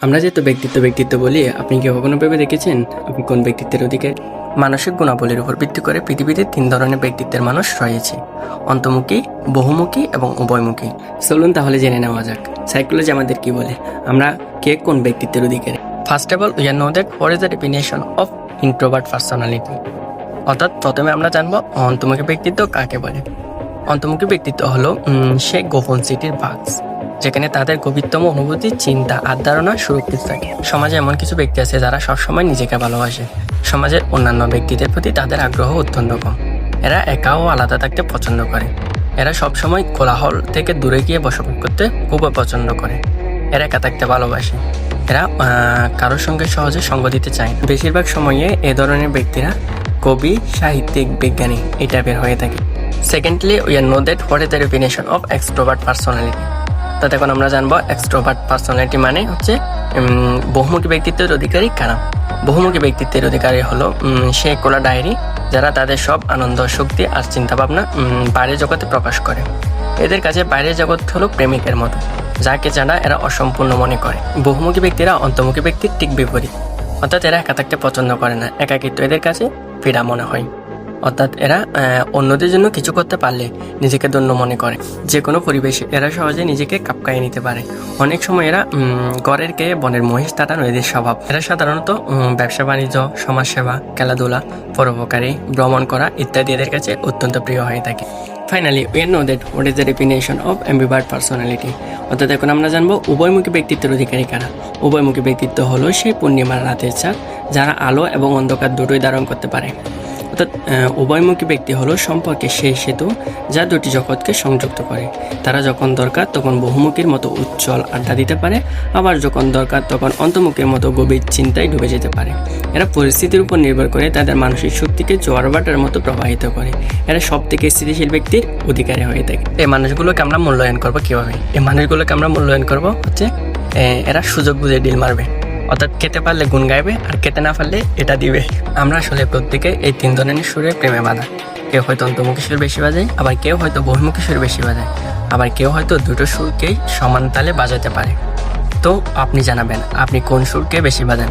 আমরা যেহেতু ব্যক্তিত্ব ব্যক্তিত্ব বলি আপনি কি কখনো ভেবে দেখেছেন আপনি কোন ব্যক্তিত্বের অধিকারী? মানসিক গুণাবলীর উপর ভিত্তি করে পৃথিবীতে তিন ধরনের ব্যক্তিত্বের মানুষ রয়েছে। অন্তর্মুখী বহুমুখী এবং উভয়মুখী। চলুন তাহলে জেনে নেওয়া যাক। সাইকোলজি আমাদের কি বলে? আমরা কে কোন ব্যক্তিত্বের অধিকারী? First of all we are know that what is the definition of introvert personality অর্থাৎ প্রথমে আমরা জানব অন্তর্মুখী ব্যক্তিত্ব কাকে বলে। অন্তর্মুখী ব্যক্তিত্ব হলো সে গোপন সিটির বাক্স। যেখানে তাদের গভীরতম অনুভূতি, চিন্তা আর ধারণা সুরক্ষিত থাকে। সমাজে এমন কিছু ব্যক্তি আছে যারা সবসময় নিজেকে ভালোবাসে। সমাজের অন্যান্য ব্যক্তিদের প্রতি তাদের আগ্রহ অত্যন্ত কম। এরা একা ও আলাদা থাকতে পছন্দ করে। এরা সবসময় কোলাহল থেকে দূরে গিয়ে বসবাস করতে খুব পছন্দ করে। এরা একা থাকতে ভালোবাসে। এরা কারোর সঙ্গে সহজে সঙ্গ দিতে চায় বেশিরভাগ সময়ে এ ধরনের ব্যক্তিরা কবি, সাহিত্যিক, বিজ্ঞানী এই টাইপের হয়ে থাকে। Secondly we are know that what is the definition of extrovert personality তো এখন আমরা জানব এক্সট্রোভার্ট পার্সোনালিটি মানে হচ্ছে বহুমুখী ব্যক্তিত্বের অধিকারী কারা? বহুমুখী ব্যক্তিত্বের অধিকারী হলো সে কোলা ডায়েরি যারা তাদের সব আনন্দ, শক্তি আর চিন্তাভাবনা বাইরের জগতে প্রকাশ করে। এদের কাছে বাইরের জগৎ হলো প্রেমিকের মতো। যাকে জানা এরা অসম্পূর্ণ মনে করে। বহুমুখী ব্যক্তিরা অন্তর্মুখী ব্যক্তির ঠিক বিপরীত। অর্থাৎ এরা একা থাকতে পছন্দ করে না। একাকিত্ব এদের কাছে পীড়া মনে হয়। অর্থাৎ এরা অন্যদের জন্য কিছু করতে পারলে নিজেকে ধন্য মনে করে। যে কোনো পরিবেশে এরা সহজে নিজেকে কাপকাইয়ে নিতে পারে। অনেক সময় এরা ঘরের কে বনের মহিষ তাড়ানো এদের স্বভাব। এরা সাধারণত ব্যবসা, বাণিজ্য, সমাজসেবা, খেলাধুলা, পরোপকারী, ভ্রমণ করা ইত্যাদি এদের কাছে অত্যন্ত প্রিয় হয়ে থাকে। Finally we know that what is the definition of ambivert personality অর্থাৎ এখন আমরা জানব উভয়মুখী ব্যক্তিত্বের অধিকারী কারা। উভয়মুখী ব্যক্তিত্ব হলো সেই পূর্ণিমার রাতের চাঁদ যারা আলো এবং অন্ধকার দুটোই ধারণ করতে পারে। অর্থাৎ উভয়মুখী ব্যক্তি হলো সম্পর্কে সেই সেতু যা দুটি জগৎকে সংযুক্ত করে। তারা যখন দরকার তখন বহুমুখীর মতো উজ্জ্বল আড্ডা দিতে পারে, আবার যখন দরকার তখন অন্তর্মুখীর মতো গভীর চিন্তায় ডুবে যেতে পারে। এরা পরিস্থিতির উপর নির্ভর করে তাদের মানসিক শক্তিকে জোয়ার বাটার মতো প্রবাহিত করে। এরা সব থেকে স্থিতিশীল ব্যক্তির অধিকারী হয়ে থাকে। এই মানুষগুলোকে আমরা মূল্যায়ন করব কীভাবে? এই মানুষগুলোকে আমরা মূল্যায়ন করব হচ্ছে এরা সুযোগ বুঝে ডিল মারবে। অর্থাৎ খেতে পারলে গুণ গাইবে আর খেতে না পারলে এটা দিবে। আমরা আসলে প্রত্যেকে এই তিন ধরনের সুরে প্রেমে বাঁধা। কেউ হয়তো অন্তর্মুখী সুর বেশি বাজায়, আবার কেউ হয়তো বহুমুখী সুর বেশি বাজায়, আবার কেউ হয়তো দুটো সুরকেই সমান তালে বাজাতে পারে। তো আপনি জানাবেন, আপনি কোন সুরকে বেশি বাজান?